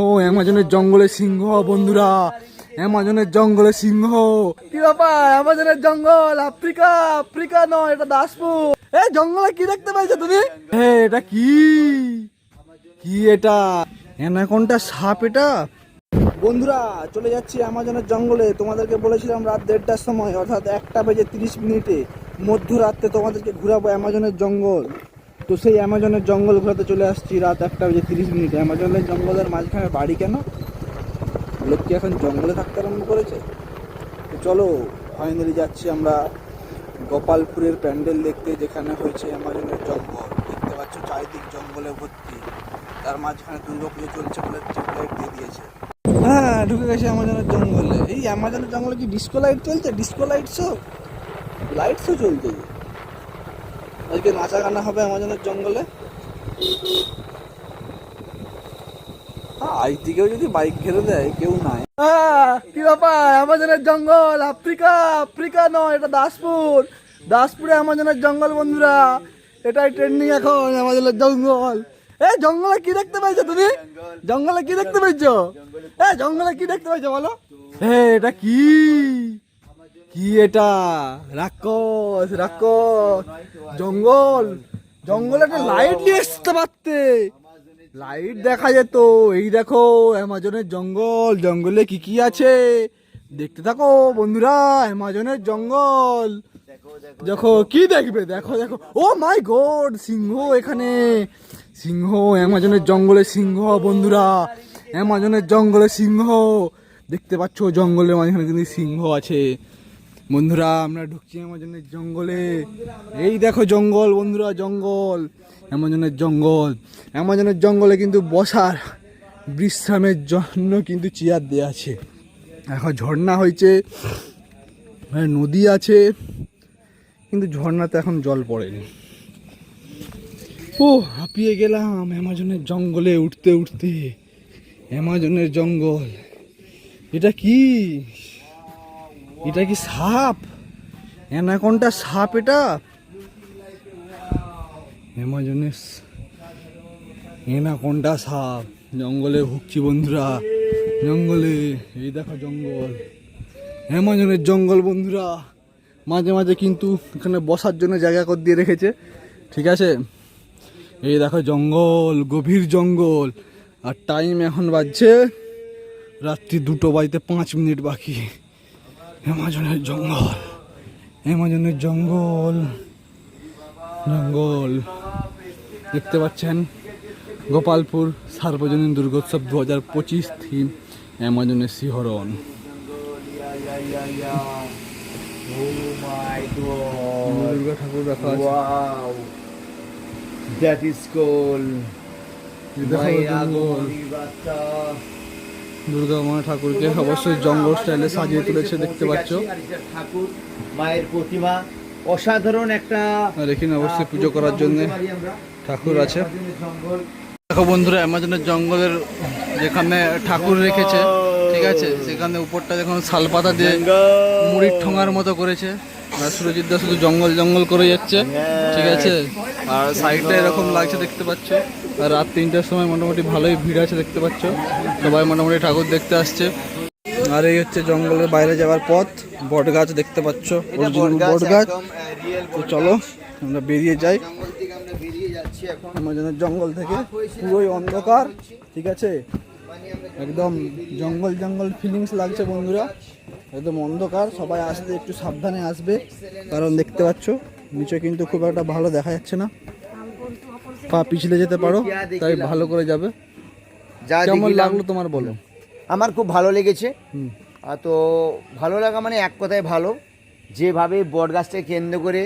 ও, অ্যামাজনের জঙ্গলে সিংহ, বন্ধুরা। অ্যামাজনের জঙ্গলে সিংহ। কি ব্যাপার? অ্যামাজনের জঙ্গল, আফ্রিকা আফ্রিকা নয়, এটা দাসপুর। এ, জঙ্গলে কি দেখতে পাইছো তুমি? এ, এটা কি? কি এটা? অ্যানাকোনটা সাপ এটা? বন্ধুরা, চলে যাচ্ছি অ্যামাজনের জঙ্গলে। তোমাদেরকে বলেছিলাম রাত দেড়টার সময়, অর্থাৎ একটা বেজে তিরিশ মিনিটে মধ্যরাত্রে তোমাদেরকে ঘুরাবো অ্যামাজনের জঙ্গল। তো সেই অ্যামাজনের জঙ্গল ঘোরাতে চলে আসছি রাত একটা বেজে তিরিশ মিনিটে। অ্যামাজনের জঙ্গলের মাঝখানে বাড়ি কেন? লোক কি এখন জঙ্গলে থাকতে আরম্ভ করেছে? তো চলো ফাইনালি যাচ্ছি আমরা গোপালপুরের প্যান্ডেল দেখতে, যেখানে হয়েছে অ্যামাজনের জঙ্গল। দেখতে পাচ্ছ চারিদিক জঙ্গলে ভর্তি। তার মাঝখানে দুর্গা পুজো চলছে বলে লাইট দিয়ে দিয়েছে। হ্যাঁ ঢুকে গেছে অ্যামাজনের জঙ্গলে। এই অ্যামাজনের জঙ্গলে কি ডিস্কো লাইট চলছে? Disco light show light show চলছে। আজকে নাচা গানা হবে অ্যামাজনের জঙ্গলে। আজ দিকেও যদি বাইক ঘেরে দেয়, কেউ নাই। কি ব্যাপার? অ্যামাজনের জঙ্গল, আফ্রিকা আফ্রিকা নয়, এটা দাসপুর। দাসপুরে অ্যামাজনের জঙ্গল, বন্ধুরা। এটাই ট্রেন্ডিং এখন অ্যামাজনের জঙ্গল। এ, জঙ্গলে কি দেখতে পাইছো তুমি? জঙ্গলে কি দেখতে পাইছো এ, জঙ্গলে কি দেখতে পাইছো বলো? এ, এটা কি? কি এটা? রাক্ষস রাক্ষস। জঙ্গল। জঙ্গলে একটা লাইট নিয়ে আসতে পারতে। লাইট দেখা যেত। এই দেখো অ্যামাজনের জঙ্গল। জঙ্গলে কি কি আছে? দেখতে থাকো বন্ধুরা অ্যামাজনের জঙ্গল। দেখো, কি দেখবে? দেখো দেখো। ও মাই গড সিংহ এখানে। সিংহ অ্যামাজনের জঙ্গলে সিংহ, বন্ধুরা। অ্যামাজনের জঙ্গলে সিংহ। দেখতে পাচ্ছ, জঙ্গলের মাঝখানে কিন্তু সিংহ আছে। বন্ধুরা, আমরা ঢুকছি অ্যামাজনের জঙ্গলে। এই দেখো জঙ্গল বন্ধুরা, জঙ্গল। অ্যামাজনের জঙ্গল। অ্যামাজনের জঙ্গলে কিন্তু বসার বিশ্রামের জন্য কিন্তু চেয়ার দেওয়া আছে। এখন ঝর্ণা হয়েছে মানে নদী আছে, কিন্তু ঝর্ণাতে এখন জল পড়েনি। ও হাঁপিয়ে গেলাম। অ্যামাজনের জঙ্গলে উঠতে উঠতে। অ্যামাজনের জঙ্গল। এটা কি? এটা কি সাপ? অ্যানাকোনটা সাপ এটা? অ্যামাজনের অ্যানাকোনটা সাপ। জঙ্গলে ভুগছি বন্ধুরা, জঙ্গলে, এই দেখো জঙ্গল। অ্যামাজনের জঙ্গল বন্ধুরা, মাঝে মাঝে কিন্তু এখানে বসার জন্য জায়গা করে দিয়ে রেখেছে। ঠিক আছে? এই দেখো জঙ্গল, গভীর জঙ্গল। আর টাইম এখন বাজছে রাত্রি দুটো বাজতে পাঁচ মিনিট বাকি। অ্যামাজনের জঙ্গল অ্যামাজনের জঙ্গল জঙ্গল দেখতে পাচ্ছেন গোপালপুর সার্বজনীন দুর্গোৎসব দু হাজার পঁচিশ থিম অ্যামাজনের শিহরণ Oh. দুর্গা ঠাকুর দেখো আগমনী বার্তা। দুর্গা মা ঠাকুরকে অবশ্যই জঙ্গল স্টাইলে সাজিয়ে তুলেছে দেখতে পাচ্ছ। ঠাকুর মায়ের প্রতিমা অসাধারণ একটা এখানে অবশ্যই পুজো করার জন্য। ঠাকুর আছে। দেখো বন্ধুরা অ্যামাজনের জঙ্গলের যেখানে ঠাকুর রেখেছে ঠিক আছে সেখানে উপরটা দেখুন শালপাতা দিয়ে মুড়ির ঠোঙার মতো করেছে। আর সুরজিৎ দা শুধু জঙ্গল জঙ্গল করে যাচ্ছে ঠিক আছে। আর সাইডটা এরকম লাগছে দেখতে পাচ্ছ। রাত তিনটার সময় মোটামুটি ভালোই ভিড় আছে দেখতে পাচ্ছ। সবাই মোটামুটি ঠাকুর দেখতে আসছে। আর এই হচ্ছে জঙ্গলের বাইরে যাওয়ার পথ। বট গাছ দেখতে পাচ্ছ। বট গাছ তো চলো আমরা বেরিয়ে যাই। আমরা আমাজনের জঙ্গল থেকে পুরোই অন্ধকার ঠিক আছে? একদম জঙ্গল জঙ্গল ফিলিংস লাগছে বন্ধুরা। একদম অন্ধকার সবাই আসলে একটু সাবধানে আসবে। কারণ দেখতে পাচ্ছ নিচে কিন্তু খুব একটা ভালো দেখা যাচ্ছে না। পা পিছলে যেতে পারো তাই ভালো করে যাবে। যা কেমন লাগল তোমার বলো। আমার খুব ভালো লেগেছে। আর তো ভালো লাগা মানে এক কথায় ভালো। যেভাবে বটগাছটাকে কেন্দ্র করে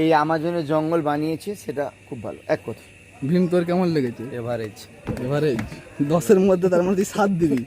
এই আমাজনের জঙ্গল বানিয়েছে সেটা খুব ভালো এক কথা ভীম তোর কেমন লেগেছে? এভারেজ। এভারেজ। দশের মধ্যে তার মধ্যে সাত দিবি।